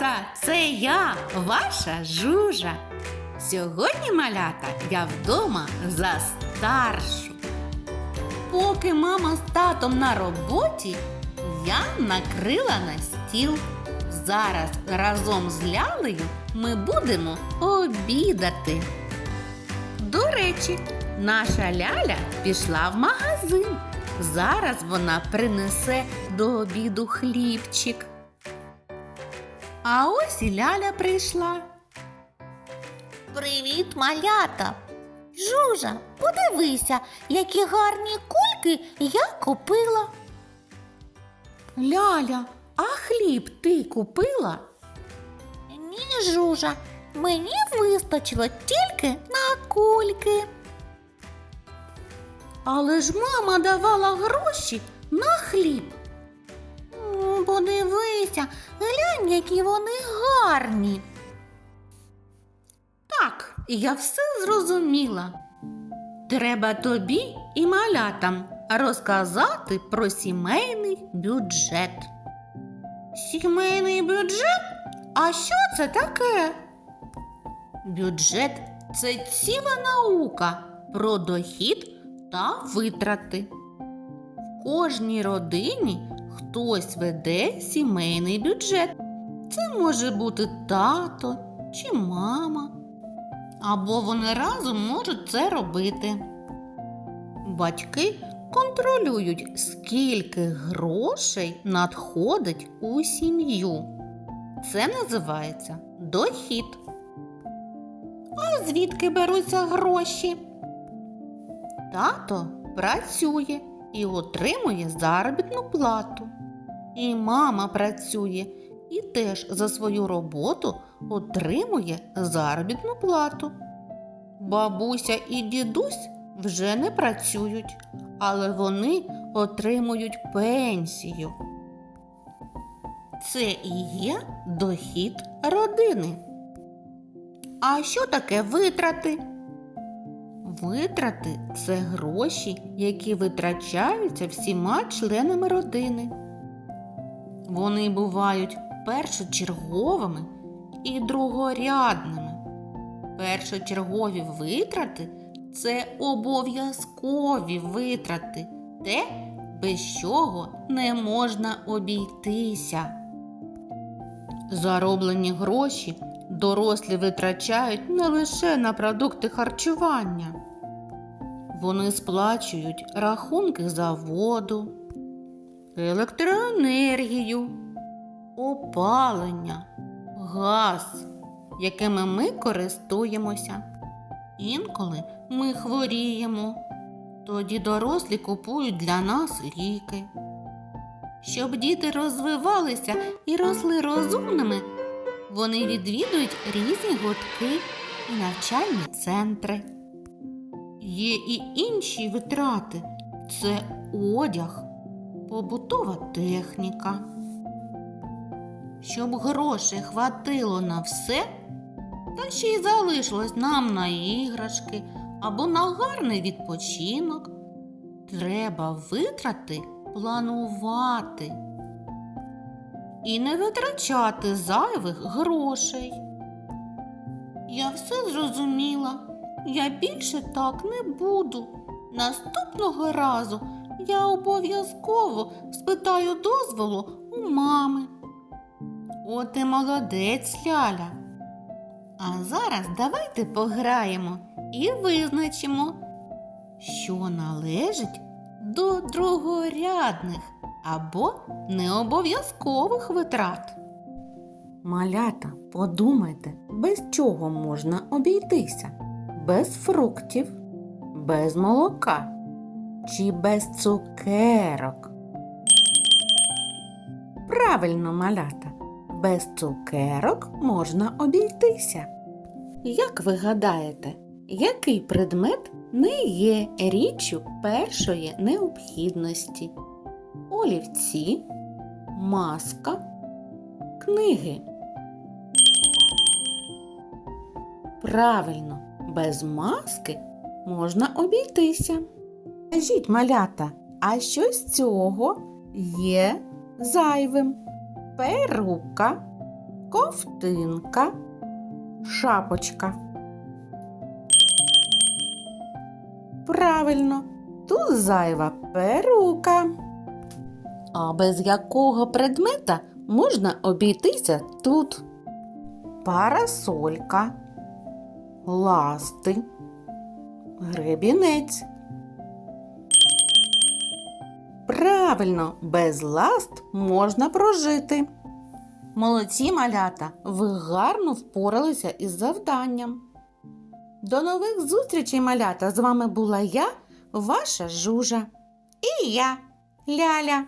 Малята, це я, ваша жужа. Сьогодні, малята, я вдома за старшу. Поки мама з татом на роботі, я накрила на стіл. Зараз разом з лялею ми будемо обідати. До речі, наша ляля пішла в магазин. Зараз вона принесе до обіду хлібчик. А ось і ляля прийшла. Привіт, малята! Жужа, подивися, які гарні кульки я купила. Ляля, а хліб ти купила? Ні, жужа, мені вистачило тільки на кульки. Але ж мама давала гроші на хліб. Подивися, глянь, які вони гарні. Так, я все зрозуміла. Треба тобі і малятам розказати про сімейний бюджет. Сімейний бюджет? А що це таке? Бюджет це ціла наука про дохід та витрати. В кожній родині хтось веде сімейний бюджет. Це може бути тато чи мама. Або вони разом можуть це робити. Батьки контролюють, скільки грошей надходить у сім'ю. Це називається дохід. А звідки беруться гроші? Тато працює і отримує заробітну плату. І мама працює і теж за свою роботу отримує заробітну плату. Бабуся і дідусь вже не працюють, але вони отримують пенсію. Це і є дохід родини. А що таке витрати? Витрати це гроші, які витрачаються всіма членами родини. Вони бувають першочерговими і другорядними. Першочергові витрати це обов'язкові витрати, те, без чого не можна обійтися. Зароблені гроші дорослі витрачають не лише на продукти харчування. Вони сплачують рахунки за воду, електроенергію, опалення, газ, якими ми користуємося. Інколи ми хворіємо, тоді дорослі купують для нас ліки. Щоб діти розвивалися і росли розумними, вони відвідують різні гуртки і навчальні центри. Є і інші витрати це одяг, побутова техніка. Щоб грошей хватило на все, та ще й залишилось нам на іграшки або на гарний відпочинок, треба витрати планувати і не витрачати зайвих грошей. Я все зрозуміла. Я більше так не буду. Наступного разу я обов'язково спитаю дозволу у мами. От і молодець, Ляля. А зараз давайте пограємо і визначимо, що належить до другорядних або необов'язкових витрат. Малята, подумайте, без чого можна обійтися? Без фруктів, без молока чи без цукерок? Правильно, малята, без цукерок можна обійтися. Як ви гадаєте, який предмет не є річчю першої необхідності? Олівці, маска, книги. Правильно, без маски можна обійтися. Скажіть, малята, а що з цього є зайвим? Перука, ковтинка, шапочка. Правильно, тут зайва перука. А без якого предмета можна обійтися тут? Парасолька, ласти, гребінець. Правильно, без ласт можна прожити. Молодці малята, ви гарно впоралися із завданням. До нових зустрічей, малята! З вами була я, ваша жужа. І я, Ляля.